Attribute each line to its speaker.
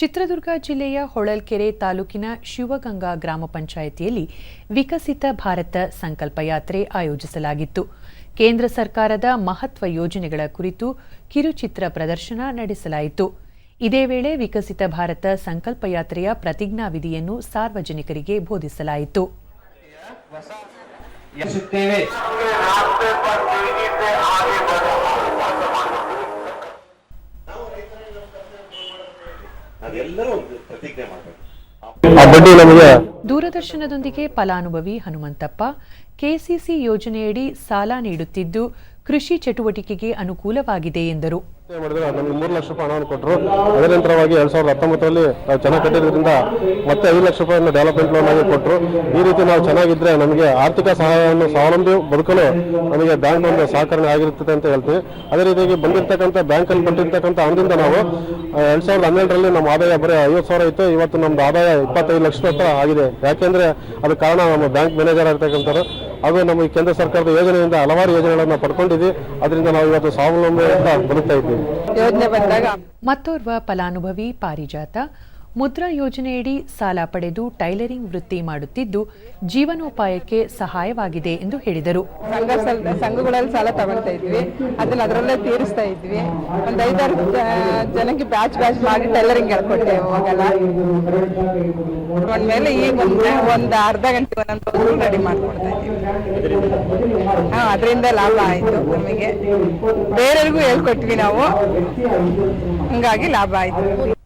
Speaker 1: ಚಿತ್ರದುರ್ಗ ಜಿಲ್ಲೆಯ ಹೊಳಲ್ಕೆರೆ ತಾಲೂಕಿನ ಶಿವಗಂಗಾ ಗ್ರಾಮ ಪಂಚಾಯಿತಿಯಲ್ಲಿ ವಿಕಸಿತ ಭಾರತ ಸಂಕಲ್ಪ ಯಾತ್ರೆ ಆಯೋಜಿಸಲಾಗಿತ್ತು. ಕೇಂದ್ರ ಸರ್ಕಾರದ ಮಹತ್ವ ಯೋಜನೆಗಳ ಕುರಿತು ಕಿರುಚಿತ್ರ ಪ್ರದರ್ಶನ ನಡೆಸಲಾಯಿತು. ಇದೇ ವೇಳೆ ವಿಕಸಿತ ಭಾರತ ಸಂಕಲ್ಪ ಯಾತ್ರೆಯ ಪ್ರತಿಜ್ಞಾವಿಧಿಯನ್ನು ಸಾರ್ವಜನಿಕರಿಗೆ ಬೋಧಿಸಲಾಯಿತು. ದೂರದರ್ಶನದೊಂದಿಗೆ ಫಲಾನುಭವಿ ಹನುಮಂತಪ್ಪ ಕೆಸಿಸಿ ಯೋಜನೆಯಡಿ ಸಾಲ ನೀಡುತ್ತಿದ್ದು ಕೃಷಿ ಚಟುವಟಿಕೆಗೆ ಅನುಕೂಲವಾಗಿದೆ ಎಂದರು.
Speaker 2: ಮಾಡಿದ್ರೆ ನಮಗೆ ಮೂರು ಲಕ್ಷ ರೂಪಾಯಿ ಹಣವನ್ನು ಕೊಟ್ಟರು. ಅದೇ ನಂತರವಾಗಿ ಎರಡ್ ಸಾವಿರದ ಹತ್ತೊಂಬತ್ತರಲ್ಲಿ ನಾವು ಚೆನ್ನಾಗಿ ಕಟ್ಟಿರೋದ್ರಿಂದ ಮತ್ತೆ ಐದು ಲಕ್ಷ ರೂಪಾಯಿಯನ್ನು ಡೆವಲಪ್ಮೆಂಟ್ ಲೋನ್ ಆಗಿ ಕೊಟ್ಟರು. ಈ ರೀತಿ ನಾವು ಚೆನ್ನಾಗಿದ್ರೆ ನಮಗೆ ಆರ್ಥಿಕ ಸಹಾಯವನ್ನು ಸ್ವಾವಲಂಬಿ ಬದುಕಲು ನಮಗೆ ಬ್ಯಾಂಕ್ ಒಂದು ಸಹಕರಣೆ ಆಗಿರುತ್ತದೆ ಅಂತ ಹೇಳ್ತೀವಿ. ಅದೇ ರೀತಿಯಾಗಿ ಬಂದಿರತಕ್ಕಂಥ ಬ್ಯಾಂಕಲ್ಲಿ ಕೊಟ್ಟಿರ್ತಕ್ಕಂಥ ಹಣದಿಂದ ನಾವು ಎರಡು ಸಾವಿರದ ಹನ್ನೆರಡರಲ್ಲಿ ನಮ್ಮ ಆದಾಯ ಬರೀ ಐವತ್ತು ಸಾವಿರ ಇತ್ತು. ಇವತ್ತು ನಮ್ದು ಆದಾಯ ಇಪ್ಪತ್ತೈದು ಲಕ್ಷ ಹತ್ರ ಆಗಿದೆ. ಯಾಕೆಂದರೆ ಅದು ಕಾರಣ ನಮ್ಮ ಬ್ಯಾಂಕ್ ಮ್ಯಾನೇಜರ್ ಆಗಿರ್ತಕ್ಕಂಥವ್ರು. ಹಾಗೂ ನಮ್ಮ ಈ ಕೇಂದ್ರ ಸರ್ಕಾರದ ಯೋಜನೆಯಿಂದ ಹಲವಾರು ಯೋಜನೆಗಳನ್ನು ಪಡ್ಕೊಂಡಿದ್ವಿ. ಅದರಿಂದ ನಾವು ಇವತ್ತು ಸ್ವಾವಲಂಬಿಯಿಂದ ಬರುತ್ತಾ ಇದ್ದೀವಿ.
Speaker 3: ಯೋಜನೆ ಬಂದಾಗ
Speaker 1: ಮತ್ತೋರ್ವ ಫಲಾನುಭವಿ ಪಾರಿಜಾತ ಮುದ್ರಾ ಯೋಜನೆಯಡಿ ಸಾಲ ಪಡೆದು ಟೈಲರಿಂಗ್ ವೃತ್ತಿ ಮಾಡುತ್ತಿದ್ದು ಜೀವನೋಪಾಯಕ್ಕೆ ಸಹಾಯವಾಗಿದೆ ಎಂದು ಹೇಳಿದರು.
Speaker 3: ಸಂಘಗಳಲ್ಲಿ ಸಾಲ ತಗೊಳ್ತಾ ಇದ್ವಿ. ಅದನ್ನ ಅದರಲ್ಲೇ ತೀರಿಸ್ತಾ ಇದ್ವಿ. ಒಂದ್ ಐದಾರು ಜನಕ್ಕೆ ಬ್ಯಾಚ್ ಬ್ಯಾಚ್ ಮಾಡಿ ಟೈಲರಿಂಗ್ ಹೇಳ್ಕೊಟ್ಟೆ ಅವಾಗೆಲ್ಲ ಮೇಲೆ ಈಗ ಒಂದ್, ಒಂದು ಅರ್ಧ ಗಂಟೆ ಒಂದೊಂದು ರೆಡಿ ಮಾಡ್ಕೊಡ್ತಾ ಇದ್ವಿ. ಅದರಿಂದ ಲಾಭ ಆಯ್ತು ನಮಗೆ. ಬೇರೆಯವ್ರಿಗೂ ಹೇಳ್ಕೊಟ್ವಿ ನಾವು. ಹಂಗಾಗಿ ಲಾಭ ಆಯ್ತು.